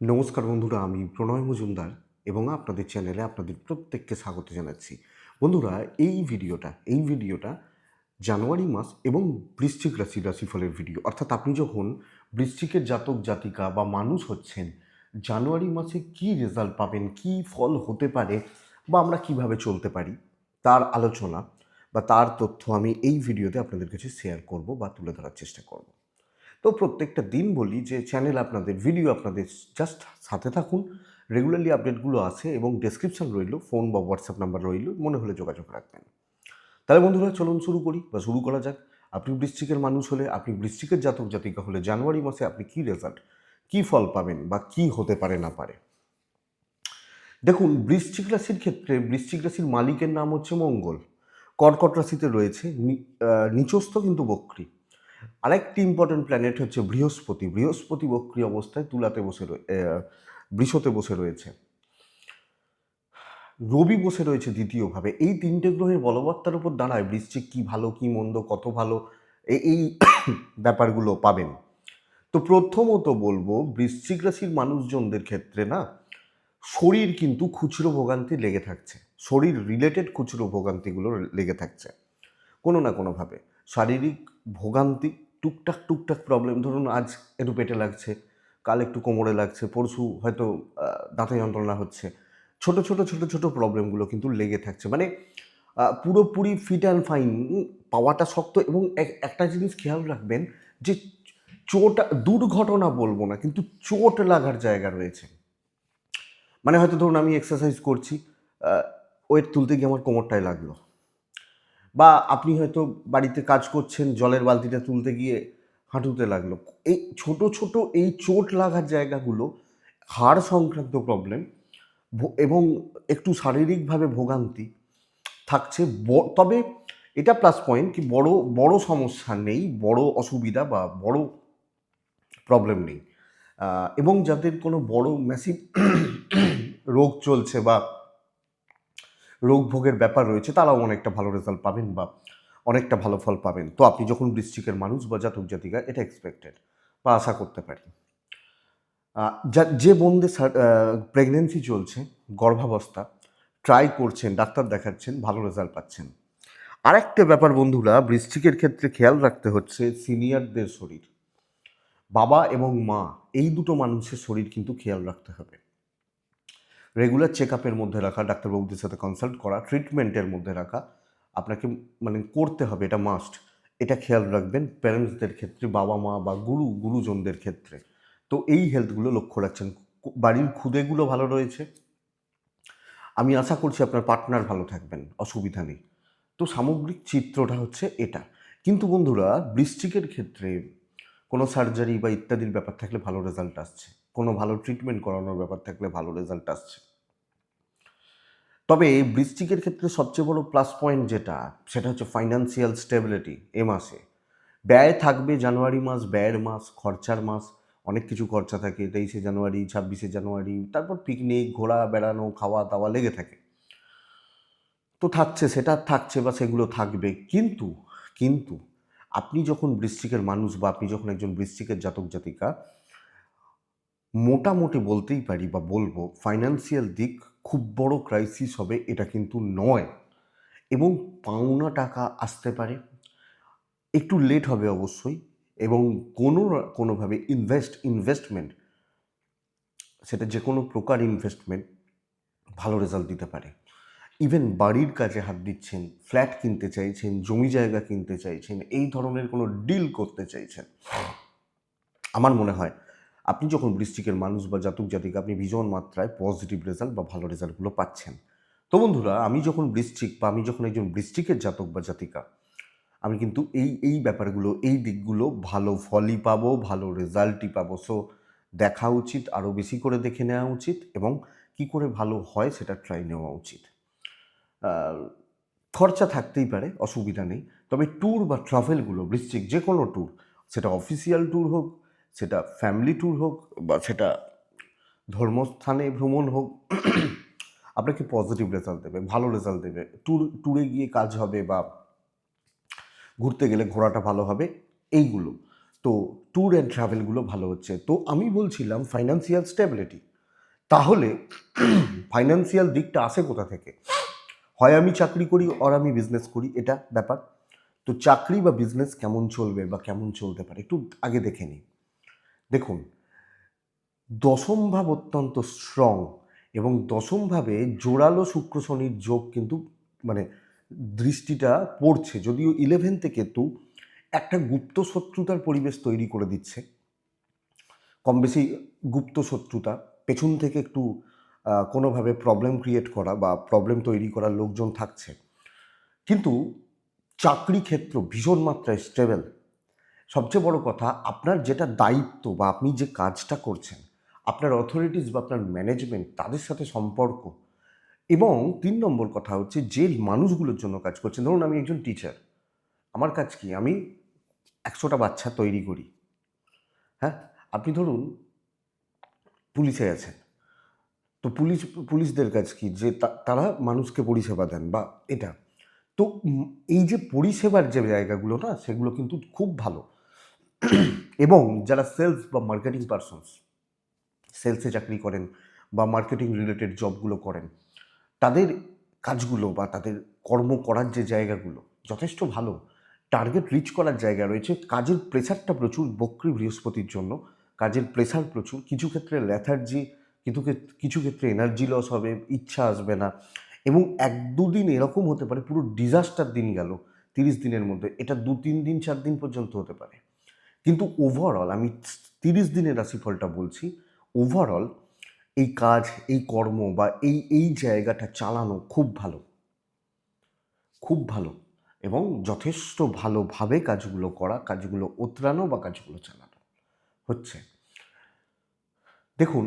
নমস্কার বন্ধুরা, আমি প্রণয় মজুমদার এবং আপনাদের চ্যানেলে আপনাদের প্রত্যেককে স্বাগত জানাচ্ছি। বন্ধুরা, এই ভিডিওটা এই ভিডিওটা জানুয়ারি মাস এবং বৃশ্চিক রাশি রাশিফলের ভিডিও। অর্থাৎ আপনি যখন বৃশ্চিকের জাতক, জাতিকা বা মানুষ হচ্ছেন, জানুয়ারি মাসে কি রেজাল্ট পাবেন, কি ফল হতে পারে বা আমরা কীভাবে চলতে পারি, তার আলোচনা বা তার তথ্য আমি এই ভিডিওতে আপনাদের কাছে শেয়ার করব বা তুলে ধরার চেষ্টা করব। তো প্রত্যেকটা দিন বলি যে চ্যানেল আপনাদের ভিডিও আপনাদের জাস্ট সাথে থাকুন। রেগুলারলি আপডেটগুলো আছে এবং ডেসক্রিপশন রইল ফোন বা হোয়াটসঅ্যাপ নাম্বার রইল, মনে হলে যোগাযোগ রাখবেন। তাহলে বন্ধুরা, চলুন শুরু করি বা শুরু করা যাক। আপনি বৃশ্চিকের মানুষ হলে, আপনি বৃশ্চিকের জাতক জাতিকা হলে জানুয়ারি মাসে আপনি কি রেজাল্ট কি ফল পাবেন বা কি হতে পারে না পারে? দেখুন, বৃশ্চিক রাশির ক্ষেত্রে, বৃশ্চিক রাশির মালিকের নাম হচ্ছে মঙ্গল। কর্কট রাশিতে রয়েছে নিচস্থ কিন্তু বক্রী। আরেকটি ইম্পর্টেন্ট প্ল্যানেট হচ্ছে বৃহস্পতি। বৃহস্পতি বক্রী অবস্থায় তুলাতে বসে বৃষতে বসে রয়েছে। রবি বসে রয়েছে দ্বিতীয়ভাবে। এই তিনটে গ্রহের বলবত্তার উপর দাঁড়ায় বৃশ্চিক কি ভালো, কি মন্দ, কত ভালো এই ব্যাপারগুলো পাবেন। তো প্রথমত বলব, বৃশ্চিক রাশির মানুষজনদের ক্ষেত্রে না, শরীর কিন্তু খুচরো ভোগান্তি লেগে থাকছে। শরীর রিলেটেড খুচরো ভোগান্তিগুলো লেগে থাকছে। কোনো না কোনোভাবে। শারীরিক ভোগান্তি, টুকটাক টুকটাক প্রবলেম ধরুন আজ একটু পেটে লাগছে, কাল একটু কোমরে লাগছে, পরশু হয়তো দাঁতে যন্ত্রণা হচ্ছে। ছোট ছোট ছোট ছোট প্রবলেমগুলো কিন্তু লেগে থাকছে। মানে পুরোপুরি ফিট অ্যান্ড ফাইন পাওয়াটা শক্ত এবং এক- একটা জিনিস খেয়াল রাখবেন যে চোট, দুর্ঘটনা বলব না, কিন্তু চোট লাগার জায়গা রয়েছে। মানে হয়তো ধরুন আমি এক্সারসাইজ করছি ওয়েট তুলতে গিয়ে আমার কোমরটায় লাগল। বা আপনি হয়তো বাড়িতে কাজ করছেন, জলের বালতিটা তুলতে গিয়ে হাঁটুতে লাগল। এই ছোট ছোট, এই চোট লাগার জায়গাগুলো, হাড় সংক্রান্ত প্রবলেম এবং একটু শারীরিকভাবে ভোগান্তি থাকছে। তবে এটা প্লাস পয়েন্ট কি বড় বড় সমস্যা নেই, বড় অসুবিধা বা বড় প্রবলেম নেই। এবং যাদের কোনো বড় ম্যাসিভ রোগ চলছে বা রোগ ভোগের ব্যাপার রয়েছে, তারাও অনেকটা ভালো রেজাল্ট পাবেন বা অনেকটা ভালো ফল পাবেন। তো আপনি যখন বৃশ্চিকের মানুষ বা জাতক জাতিকা, এটা এক্সপেক্টেড বা আশা করতে পারি। যা- যে বোনদের প্রেগনেন্সি চলছে, গর্ভাবস্থা ট্রাই করছেন, ডাক্তার দেখাচ্ছেন, ভালো রেজাল্ট পাচ্ছেন। আরেকটা ব্যাপার বন্ধুরা বৃষ্টিকের ক্ষেত্রে খেয়াল রাখতে হচ্ছে সিনিয়রদের শরীর। বাবা এবং মা, এই দুটো মানুষের শরীর কিন্তু খেয়াল রাখতে হবে। রেগুলার চেক আপের মধ্যে রাখা, ডাক্তারবাবুদের সাথে কনসাল্ট করা ট্রিটমেন্টের মধ্যে রাখা, আপনাকে মানে করতে হবে, এটা মাস্ট এটা খেয়াল রাখবেন প্যারেন্টসদের ক্ষেত্রে বাবা মা বা গুরু, গুরুজনদের ক্ষেত্রে। তো এই হেলথগুলো লক্ষ্য রাখছেন। বাড়ির খুদেগুলো ভালো রয়েছে। আমি আশা করছি আপনার পার্টনার ভালো থাকবেন, অসুবিধা নেই। তো সামগ্রিক চিত্রটা হচ্ছে এটা। কিন্তু বন্ধুরা বৃশ্চিকের ক্ষেত্রে কোনো সার্জারি বা ইত্যাদির ব্যাপার থাকলে ভালো রেজাল্ট আসছে। কোনো ভালো ট্রিটমেন্ট করানোর ব্যাপার থাকলে ভালো রেজাল্ট আসছে। তবে বৃশ্চিকের ক্ষেত্রে সবচেয়ে বড় প্লাস পয়েন্ট যেটা, সেটা হচ্ছে ফাইন্যান্সিয়াল স্টেবিলিটি এ মাসে। ব্যয় থাকবে জানুয়ারি মাস, ব্যয়ের মাস, খরচার মাস, অনেক কিছু খরচা থাকে, তেইশে জানুয়ারি, ছাব্বিশে জানুয়ারি, তারপর পিকনিক ঘোরা, বেড়ানো, খাওয়া, দাওয়া লেগে থাকে। তো থাকছে, সেটা থাকছে বা সেগুলো থাকবে, কিন্তু কিন্তু আপনি যখন বৃশ্চিকের মানুষ বা আপনি যখন একজন বৃশ্চিকের জাতক জাতিকা মোটামুটি বলতেই পারি বা বলব ফাইন্যান্সিয়াল দিক খুব বড় ক্রাইসিস হবে এটা কিন্তু নয়। এবং পাওনা টাকা আসতে পারে, একটু লেট হবে অবশ্যই এবং কোনো কোনোভাবে ইনভেস্ট ইনভেস্টমেন্ট সেটা যে কোনো প্রকার ইনভেস্টমেন্ট ভালো রেজাল্ট দিতে পারে। ইভেন বাড়ির কাজে হাত দিচ্ছেন ফ্ল্যাট কিনতে চাইছেন, জমি জায়গা কিনতে চাইছেন, এই ধরনের কোনো ডিল করতে চাইছেন, আমার মনে হয় আপনি যখন বৃষ্টিকের মানুষ বা জাতক জাতিকা আপনি ভীষণ মাত্রায় পজিটিভ রেজাল্ট বা ভালো রেজাল্টগুলো পাচ্ছেন। তো বন্ধুরা, আমি যখন বৃশ্চিক বা আমি যখন একজন বৃষ্টিকের জাতক বা জাতিকা, আমি কিন্তু এই এই ব্যাপারগুলো, এই দিকগুলো ভালো ফলই পাবো, ভালো রেজাল্টই পাবো। সো দেখা উচিত আরও বেশি করে দেখে নেওয়া উচিত এবং কি করে ভালো হয় সেটা ট্রাই নেওয়া উচিত। খরচা থাকতেই পারে, অসুবিধা নেই। তবে ট্যুর বা ট্রাভেলগুলো বৃশ্চিক যে কোনো ট্যুর সেটা অফিসিয়াল ট্যুর হোক সেটা ফ্যামিলি ট্যুর হোক বা সেটা ধর্মস্থানে ভ্রমণ হোক, আপনাকে পজিটিভ রেজাল্ট দেবে, ভালো রেজাল্ট দেবে। ট্যুর ট্যুরে গিয়ে কাজ হবে বা ঘুরতে গেলে ঘোরাটা ভালো হবে, এইগুলো। তো ট্যুর অ্যান্ড ট্রাভেলগুলো ভালো হচ্ছে। তো আমি বলছিলাম ফাইন্যান্সিয়াল স্টেবিলিটি তাহলে ফাইন্যান্সিয়াল দিকটা আসে কোথা থেকে? হয় আমি চাকরি করি আর আমি বিজনেস করি, এটা ব্যাপার। তো চাকরি বা বিজনেস কেমন চলবে বা কেমন চলতে পারে, একটু আগে দেখে নিই। দেখুন, দশম ভাব অত্যন্ত স্ট্রং এবং দশমভাবে জোরালো শুক্র শনির যোগ কিন্তু মানে দৃষ্টিটা পড়ছে। যদিও ইলেভেন থেকে তো একটা গুপ্ত শত্রুতার পরিবেশ তৈরি করে দিচ্ছে। কম বেশি গুপ্ত শত্রুতা, পেছন থেকে একটু কোনোভাবে প্রবলেম ক্রিয়েট করা বা প্রবলেম তৈরি করার লোকজন থাকছে। কিন্তু চাকরি ক্ষেত্র ভীষণ মাত্রায় স্টেবল সবচেয়ে বড় কথা, আপনার যেটা দায়িত্ব বা আপনি যে কাজটা করছেন, আপনার অথরিটিস বা আপনার ম্যানেজমেন্ট তাদের সাথে সম্পর্ক। এবং তিন নম্বর কথা হচ্ছে, যে মানুষগুলোর জন্য কাজ করছেন, ধরুন আমি একজন টিচার আমার কাজ কি? আমি একশোটা বাচ্চা তৈরি করি। হ্যাঁ? আপনি ধরুন পুলিশে আছেন, তো পুলিশ, পুলিশদের কাজ কি? যে তারা মানুষকে পরিষেবা দেন বা এটা। তো এই যে পরিষেবার যে জায়গাগুলো না, সেগুলো কিন্তু খুব ভালো। এবং যারা সেলস বা মার্কেটিং পারসনস সেলসে চাকরি করেন বা মার্কেটিং রিলেটেড জবগুলো করেন, তাদের কাজগুলো বা তাদের কর্ম করার যে জায়গাগুলো যথেষ্ট ভালো। টার্গেট রিচ করার জায়গা রয়েছে। কাজের প্রেশারটা প্রচুর বক্রী বৃহস্পতির জন্য। কাজের প্রেশার প্রচুর। কিছু ক্ষেত্রে ল্যাথার্জি ক্ষেত্রে কিছু ক্ষেত্রে এনার্জি লস হবে, ইচ্ছা আসবে না। এবং এক দুদিন এরকম হতে পারে, পুরো ডিজাস্টার দিন গেল, তিরিশ দিনের মধ্যে। এটা দু, তিন দিন, চার দিন পর্যন্ত হতে পারে। কিন্তু ওভারঅল আমি তিরিশ দিনের রাশিফলটা বলছি ওভারঅল এই কাজ, এই কর্ম বা এই এই জায়গাটা চালানো খুব ভালো। খুব ভালো এবং যথেষ্ট ভালোভাবে কাজগুলো করা, কাজগুলো উতরানো বা কাজগুলো চালানো হচ্ছে। দেখুন,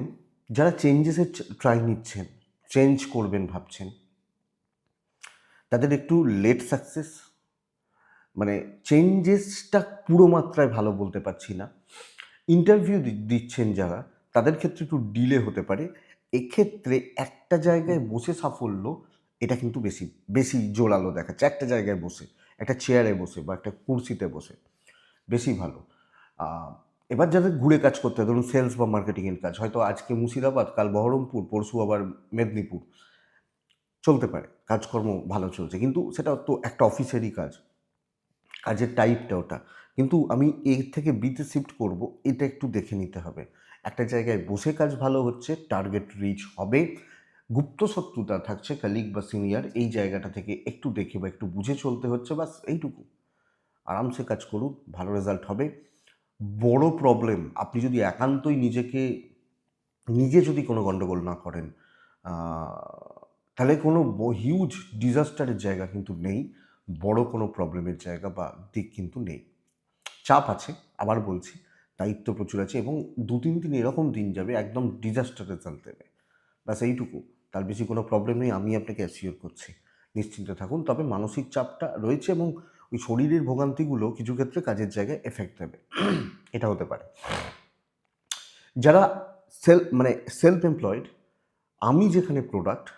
যারা চেঞ্জেসের ট্রাই নিচ্ছেন চেঞ্জ করবেন ভাবছেন, তাদের একটু লেট সাকসেস মানে চেঞ্জেসটা পুরো মাত্রায় ভালো বলতে পারছি না। ইন্টারভিউ দিচ্ছেন যারা, তাদের ক্ষেত্রে একটু ডিলে হতে পারে। এক্ষেত্রে একটা জায়গায় বসে সাফল্য, এটা কিন্তু বেশি বেশি জোরালো দেখাচ্ছে। একটা জায়গায় বসে, একটা চেয়ারে বসে বা একটা কুর্সিতে বসে, বেশি ভালো। এবার যাদের ঘুরে কাজ করতে হয়, ধরুন সেলস বা মার্কেটিংয়ের কাজ, হয়তো আজকে মুর্শিদাবাদ, কাল বহরমপুর, পরশু আবার মেদিনীপুর। চলতে পারে, কাজকর্ম ভালো চলছে, কিন্তু সেটা তো একটা অফিসেরই কাজ। কাজের টাইপটা ওটা। কিন্তু আমি এর থেকে বিতে শিফট করব, এটা একটু দেখে নিতে হবে। একটা জায়গায় বসে কাজ ভালো হচ্ছে টার্গেট রিচ হবে, গুপ্ত শত্রুতা থাকছে কালিগ বা সিনিয়র এই জায়গাটা থেকে একটু দেখে বা একটু বুঝে চলতে হচ্ছে, বাস এইটুকু। আরামসে কাজ করুন, ভালো রেজাল্ট হবে। বড় প্রবলেম আপনি যদি একান্তই নিজেকে, নিজে যদি কোনো গণ্ডগোল না করেন তাহলে কোনো হিউজ ডিজাস্টারের জায়গা কিন্তু নেই। বড় কোনো প্রবলেমের জায়গা বা দিক কিন্তু নেই। চাপ আছে, আবার বলছি, দায়িত্ব প্রচুর আছে এবং দু তিন দিন এরকম দিন যাবে একদম ডিজাস্টার রেজাল্ট দেবে। ব্যাস এইটুকু, তার বেশি কোনো প্রবলেম নেই, আমি আপনাকে অ্যাসিওর করছি। নিশ্চিন্তে থাকুন, তবে মানসিক চাপটা রয়েছে এবং ওই শরীরের ভোগান্তিগুলো কিছু ক্ষেত্রে কাজের জায়গায় এফেক্ট দেবে। এটা হতে পারে। যারা সেল মানে সেলফ এমপ্লয়েড আমি যেখানে প্রোডাক্ট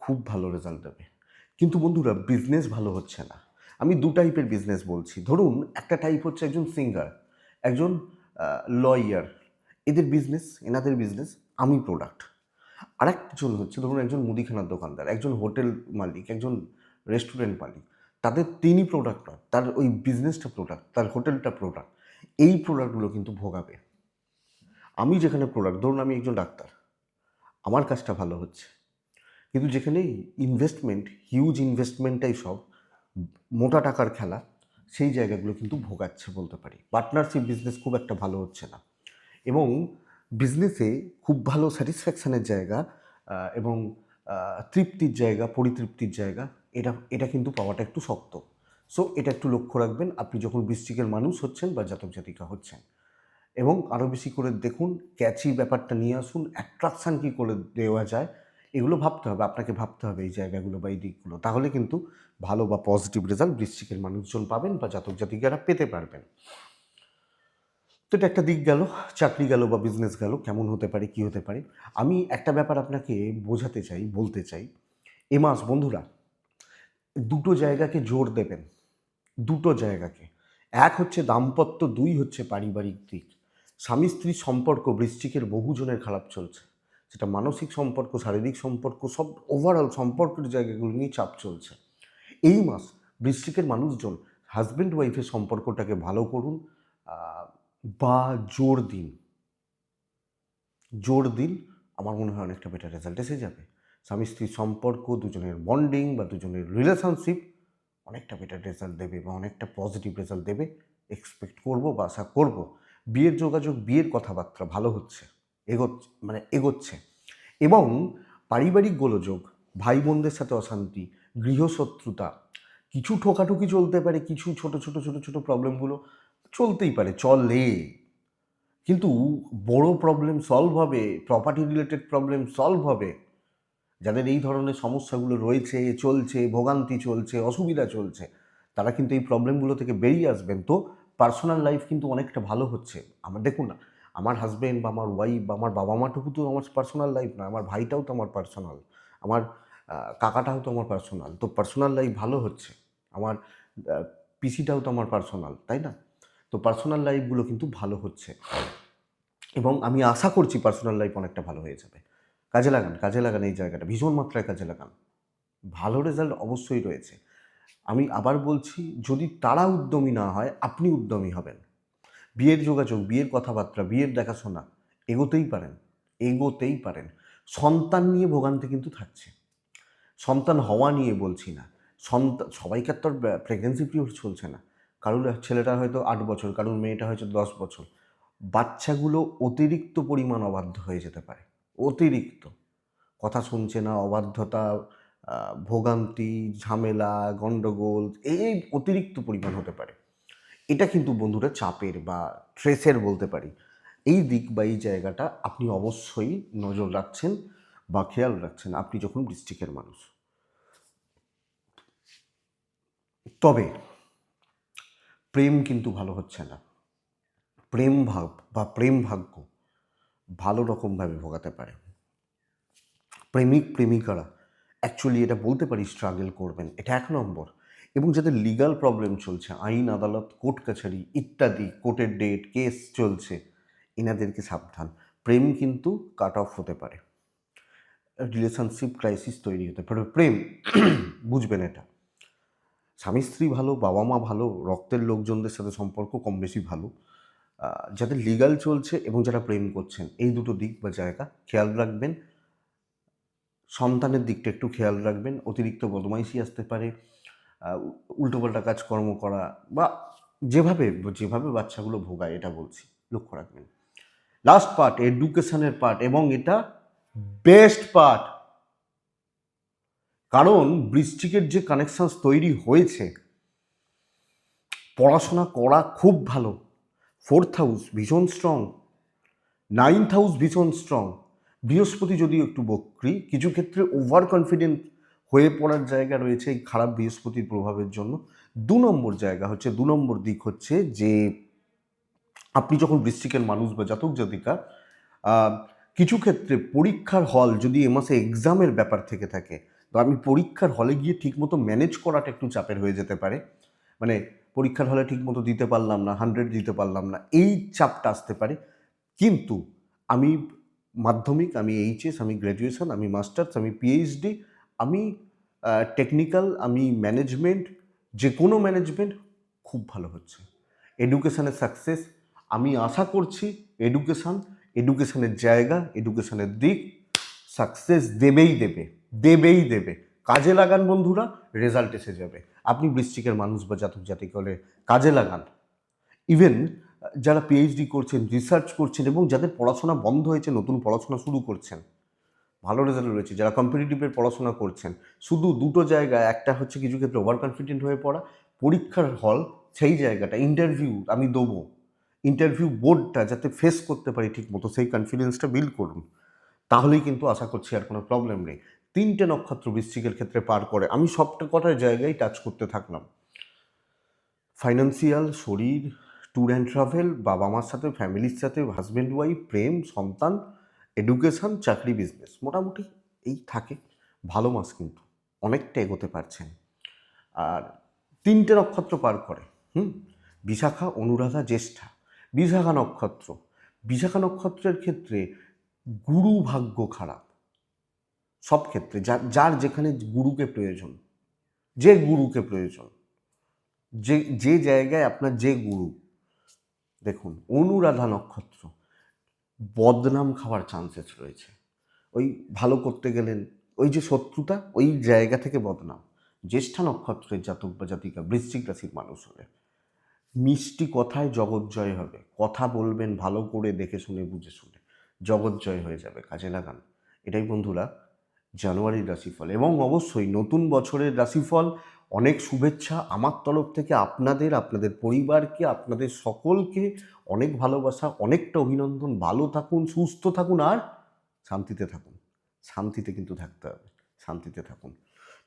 খুব ভালো রেজাল্ট দেবে। কিন্তু বন্ধুরা বিজনেস ভালো হচ্ছে না। আমি দু টাইপের বিজনেস বলছি। ধরুন, একটা টাইপ হচ্ছে একজন সিঙ্গার একজন লয়ার এদের বিজনেস এনাদের বিজনেস আমি প্রোডাক্ট আরেকজন হচ্ছে, ধরুন, একজন মুদিখানার দোকানদার, একজন হোটেল মালিক, একজন রেস্টুরেন্ট মালিক। তাদের তিনি প্রোডাক্ট নয়, তার ওই বিজনেসটা প্রোডাক্ট তার হোটেলটা প্রোডাক্ট এই প্রোডাক্টগুলো কিন্তু ভোগাবে। আমি যেখানে প্রোডাক্ট ধরুন, আমি একজন ডাক্তার। আমার কাজটা ভালো হচ্ছে। কিন্তু যেখানে ইনভেস্টমেন্ট হিউজ ইনভেস্টমেন্টটাই সব, মোটা টাকার খেলা, সেই জায়গাগুলো কিন্তু ভোগাচ্ছে বলতে পারি। পার্টনারশিপ বিজনেস খুব একটা ভালো হচ্ছে না। এবং বিজনেসে খুব ভালো স্যাটিসফ্যাকশানের জায়গা এবং তৃপ্তির জায়গা, পরিতৃপ্তির জায়গা, এটা এটা কিন্তু পাওয়াটা একটু শক্ত। সো এটা একটু লক্ষ্য রাখবেন, আপনি যখন বৃষ্টিকের মানুষ হচ্ছেন বা জাতক জাতিকা হচ্ছেন। এবং আরও বেশি করে দেখুন ক্যাচি ব্যাপারটা নিয়ে আসুন অ্যাট্রাকশান কী করে দেওয়া যায় এগুলো ভাবতে হবে, আপনাকে ভাবতে হবে এই জায়গাগুলো বা এই দিকগুলো। তাহলে কিন্তু ভালো বা পজিটিভ রেজাল্ট বৃশ্চিকের মানুষজন পাবেন বা জাতক জাতিকারা পেতে পারবেন। তো এটা একটা দিক গেল, চাকরি গেল বা বিজনেস গেল, কেমন হতে পারে, কি হতে পারে? আমি একটা ব্যাপার আপনাকে বোঝাতে চাই, বলতে চাই। এ মাস বন্ধুরা, দুটো জায়গাকে জোর দেবেন, দুটো জায়গাকে। এক হচ্ছে দাম্পত্য, দুই হচ্ছে পারিবারিক দিক। স্বামী স্ত্রীর সম্পর্ক বৃশ্চিকের বহুজনের খারাপ চলছে। সেটা মানসিক সম্পর্ক, শারীরিক সম্পর্ক, সব ওভারঅল সম্পর্কের জায়গাগুলো নিয়ে চাপ চলছে। এই মাস বৃশ্চিকের মানুষজন হাজব্যান্ড ওয়াইফের সম্পর্কটাকে ভালো করুন বা জোর দিন। জোর দিন আমার মনে হয় অনেকটা বেটার রেজাল্ট এসে যাবে। স্বামী স্ত্রীর সম্পর্ক, দুজনের বন্ডিং বা দুজনের রিলেশনশিপ অনেকটা বেটার রেজাল্ট দেবে বা অনেকটা পজিটিভ রেজাল্ট দেবে। এক্সপেক্ট করব বা আশা করব। বিয়ের যোগাযোগ, বিয়ের কথাবার্তা ভালো হচ্ছে। এগোচ্ছে মানে এগোচ্ছে। এবং পারিবারিক গোলযোগ ভাই বোনদের সাথে অশান্তি, গৃহশত্রুতা, কিছু ঠোকাঠুকি চলতে পারে, কিছু ছোট ছোট ছোট ছোট প্রবলেমগুলো চলতেই পারে, চলে। কিন্তু বড় প্রবলেম সলভ হবে প্রপার্টি রিলেটেড প্রবলেম সলভ হবে, যাদের এই ধরনের সমস্যাগুলো রয়েছে, চলছে, ভোগান্তি চলছে, অসুবিধা চলছে, তারা কিন্তু এই প্রবলেমগুলো থেকে বেরিয়ে আসবেন। তো পার্সোনাল লাইফ কিন্তু অনেকটা ভালো হচ্ছে। আমার, দেখুন না আমার হাজব্যান্ড বা আমার ওয়াইফ বা আমার বাবা মাটুকু তো আমার পার্সোনাল লাইফ না, আমার ভাইটাও তো আমার পার্সোনাল আমার কাকাটাও তো আমার পার্সোনাল তো পার্সোনাল লাইফ ভালো হচ্ছে, আমার পিসিটাও তো আমার পার্সোনাল তাই না? তো পার্সোনাল লাইফগুলো কিন্তু ভালো হচ্ছে এবং আমি আশা করছি পার্সোনাল লাইফ অনেকটা ভালো হয়ে যাবে। কাজে লাগান কাজে লাগান এই জায়গাটা, ভীষণ মাত্রায় কাজে লাগান। ভালো রেজাল্ট অবশ্যই রয়েছে। আমি আবার বলছি, যদি তারা উদ্যমী না হয়, আপনি উদ্যমী হবেন। বিয়ের যোগাযোগ, বিয়ের কথাবার্তা, বিয়ের দেখাশোনা এগোতেই পারেন এগোতেই পারেন। সন্তান নিয়ে ভোগান্তি কিন্তু থাকছে। সন্তান হওয়া নিয়ে বলছি না। সন্তান সবাইকার তো প্রেগনেন্সি পিরিয়ড চলছে না। কারোর ছেলেটা হয়তো আট বছর, কারোর মেয়েটা হয়তো দশ বছর। বাচ্চাগুলো অতিরিক্ত পরিমাণ অবাধ্য হয়ে যেতে পারে। অতিরিক্ত। কথা শুনছে না, অবাধ্যতা ভোগান্তি, ঝামেলা গণ্ডগোল এই অতিরিক্ত পরিমাণ হতে পারে। এটা কিন্তু বন্ধুরা চাপের বা স্ট্রেসের বলতে পারি। এই দিক বা এই জায়গাটা আপনি অবশ্যই নজর রাখছেন বা খেয়াল রাখছেন আপনি যখন ডিস্ট্রিক্টের মানুষ। তবে প্রেম কিন্তু ভালো হচ্ছে না। প্রেম ভাব বা প্রেম ভাগ্য ভালো রকমভাবে ভোগাতে পারে। প্রেমিক, প্রেমিকারা অ্যাকচুয়ালি এটা বলতে পারি স্ট্রাগল করবেন। এটা এক নম্বর। এবং যাদের লিগাল প্রবলেম চলছে, আইন, আদালত, কোর্ট কাছারি ইত্যাদি, কোর্টের ডেট কেস চলছে, এনাদেরকে সাবধান। প্রেম কিন্তু কাট অফ হতে পারে। রিলেশনশিপ ক্রাইসিস তৈরি হতে পারে। প্রেম, বুঝবেন এটা। স্বামী স্ত্রী ভালো, বাবা মা ভালো, রক্তের লোকজনদের সাথে সম্পর্ক কম বেশি ভালো। যাদের লিগাল চলছে এবং যারা প্রেম করছেন, এই দুটো দিক বা জায়গা খেয়াল রাখবেন। সন্তানের দিকটা একটু খেয়াল রাখবেন। অতিরিক্ত বদমাইশি আসতে পারে। উল্টোপাল্টা কাজকর্ম করা বা যেভাবে যেভাবে বাচ্চাগুলো ভোগায়, এটা বলছি। লক্ষ্য রাখবেন। লাস্ট পার্ট এডুকেশনের পার্ট এবং এটা বেস্ট পার্ট কারণ বৃষ্টিকের যে কানেকশনস তৈরি হয়েছে, পড়াশোনা করা খুব ভালো। ফোর্থ হাউস ভীষণ স্ট্রং নাইন্থ হাউস ভীষণ স্ট্রং বৃহস্পতি যদিও একটু বক্রি, কিছু ক্ষেত্রে ওভার কনফিডেন্ট হয়ে পড়ার জায়গা রয়েছে এই খারাপ বৃহস্পতির প্রভাবের জন্য। দু নম্বর জায়গা হচ্ছে, দু নম্বর দিক হচ্ছে যে, আপনি যখন বৃশ্চিকের মানুষ বা জাতক জাতিকা কিছু ক্ষেত্রে পরীক্ষার হল যদি এ মাসে এক্সামের ব্যাপার থেকে থাকে, তো আমি পরীক্ষার হলে গিয়ে ঠিকমতো ম্যানেজ করাটা একটু চাপের হয়ে যেতে পারে। মানে পরীক্ষার হলে ঠিকমতো দিতে পারলাম না হান্ড্রেড দিতে পারলাম না, এই চাপটা আসতে পারে। কিন্তু আমি মাধ্যমিক, আমি এইচএস আমি গ্র্যাজুয়েশন আমি মাস্টার্স আমি পিএইচডি আমি টেকনিক্যাল আমি ম্যানেজমেন্ট যে কোনো ম্যানেজমেন্ট খুব ভালো হচ্ছে। এডুকেশানের সাকসেস আমি আশা করছি এডুকেশন এডুকেশানের জায়গা এডুকেশানের দিক সাকসেস দেবেই দেবে দেবেই দেবে। কাজে লাগান বন্ধুরা রেজাল্ট এসে যাবে। আপনি বৃশ্চিকের মানুষ বা জাতক জাতিক হলে কাজে লাগান। ইভেন যারা পিএইচডি করছেন রিসার্চ করছেন এবং যাদের পড়াশোনা বন্ধ হয়েছে, নতুন পড়াশোনা শুরু করছেন ভালো রেজাল্ট রয়েছে। যারা কম্পিটিটিভের পড়াশোনা করছেন, শুধু দুটো জায়গা একটা হচ্ছে কিছু ক্ষেত্রে ওভার কনফিডেন্ট হয়ে পড়া, পরীক্ষার হল সেই জায়গাটা ইন্টারভিউ আমি দেবো। ইন্টারভিউ বোর্ডটা যাতে ফেস করতে পারি ঠিক মতো সেই কনফিডেন্সটা বিল্ড করুন। তাহলেই কিন্তু আশা করছি আর কোনো প্রবলেম নেই। তিনটে নক্ষত্র বৃশ্চিকের ক্ষেত্রে পার করে, আমি সবটা কটার জায়গায় টাচ করতে থাকলাম। ফাইন্যান্সিয়াল শরীর ট্যুর অ্যান্ড ট্রাভেল বাবা মার সাথে ফ্যামিলির সাথে হাজব্যান্ড ওয়াইফ প্রেম, সন্তান এডুকেশন চাকরি বিজনেস মোটামুটি এই থাকে। ভালো মাস কিন্তু অনেকটা এগোতে পারছেন। আর তিনটে নক্ষত্র পার করে, হুম? বিশাখা, অনুরাধা, জ্যেষ্ঠা। বিশাখা নক্ষত্র, বিশাখা নক্ষত্রের ক্ষেত্রে গুরু ভাগ্য খারাপ। সব ক্ষেত্রে যার যার যেখানে গুরুকে প্রয়োজন, যে গুরুকে প্রয়োজন, যে যে জায়গায় আপনার যে গুরু, দেখুন, অনুরাধা নক্ষত্র বদনাম খাওয়ার চান্সেস রয়েছে। ওই ভালো করতে গেলেন, ওই যে শত্রুতা, ওই জায়গা থেকে বদনাম। জ্যেষ্ঠা নক্ষত্রের জাতক বা জাতিকা, বৃশ্চিক রাশির মানুষ হলে। মিষ্টি কথায় জগৎজয় হবে। কথা বলবেন, ভালো করে দেখে শুনে, বুঝে শুনে। জগৎজয় হয়ে যাবে, কাজে লাগান। এটাই বন্ধুরা, জানুয়ারির রাশিফল। এবং অবশ্যই নতুন বছরের রাশিফল অনেক শুভেচ্ছা আমার তরফ থেকে আপনাদের আপনাদের পরিবারকে, আপনাদের সকলকে অনেক ভালোবাসা, অনেকটা অভিনন্দন। ভালো থাকুন, সুস্থ থাকুন আর শান্তিতে থাকুন। শান্তিতে কিন্তু থাকতে হবে। শান্তিতে থাকুন।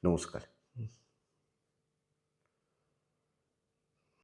নমস্কার।